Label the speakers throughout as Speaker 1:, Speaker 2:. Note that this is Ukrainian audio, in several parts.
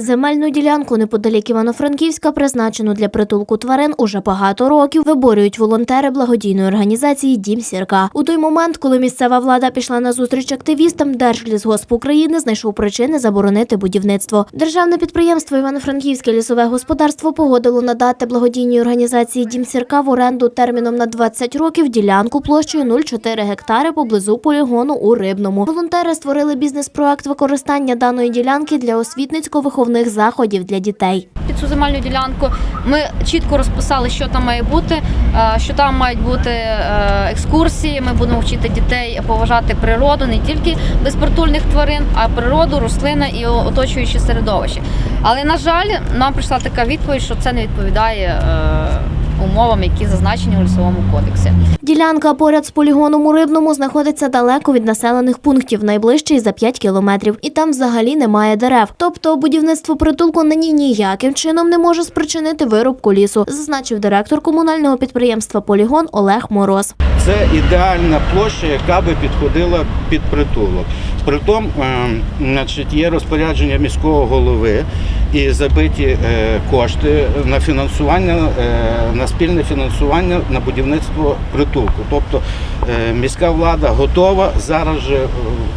Speaker 1: Земельну ділянку неподалік Івано-Франківська, призначену для притулку тварин, уже багато років виборюють волонтери благодійної організації Дім Сірка. У той момент, коли місцева влада пішла на зустріч активістам, Держлісгосп України знайшов причини заборонити будівництво. Державне підприємство Івано-Франківське лісове господарство погодило надати благодійній організації Дім Сірка в оренду терміном на 20 років ділянку площею 0,4 гектари поблизу полігону у Рибному. Волонтери створили бізнес-проект використання даної ділянки для освітницько-виховних заходів для дітей.
Speaker 2: під цю земельну ділянку. Ми чітко розписали, що там має бути, е, що там мають бути е, екскурсії. Ми будемо вчити дітей поважати природу, не тільки безпритульних тварин, а природу, рослини і оточуюче середовище. Але на жаль, нам прийшла така відповідь, що це не відповідає е, умовам, які зазначені у лісовому кодексі.
Speaker 1: Ділянка поряд з полігоном у Рибному знаходиться далеко від населених пунктів, найближчий за 5 кілометрів, і там взагалі немає дерев. Тобто будівництво притулку на ній ніяким чином не може спричинити вирубку лісу, зазначив директор комунального підприємства Полігон Олег Мороз.
Speaker 3: Це ідеальна площа, яка би підходила під притулок. Притом, е, є розпорядження міського голови і забиті е, кошти на фінансування, е, на спільне фінансування на будівництво притулку. Тобто міська влада готова зараз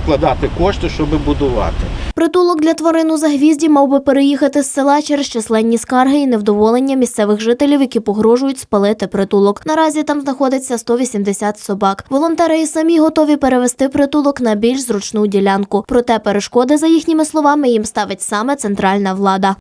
Speaker 3: вкладати кошти, щоб будувати.
Speaker 1: Притулок для тварин у Загвізді мав би переїхати з села через численні скарги і невдоволення місцевих жителів, які погрожують спалити притулок. Наразі там знаходиться 180 собак. Волонтери і самі готові перевести притулок на більш зручну ділянку. Проте перешкоди, за їхніми словами, їм ставить саме центральна влада.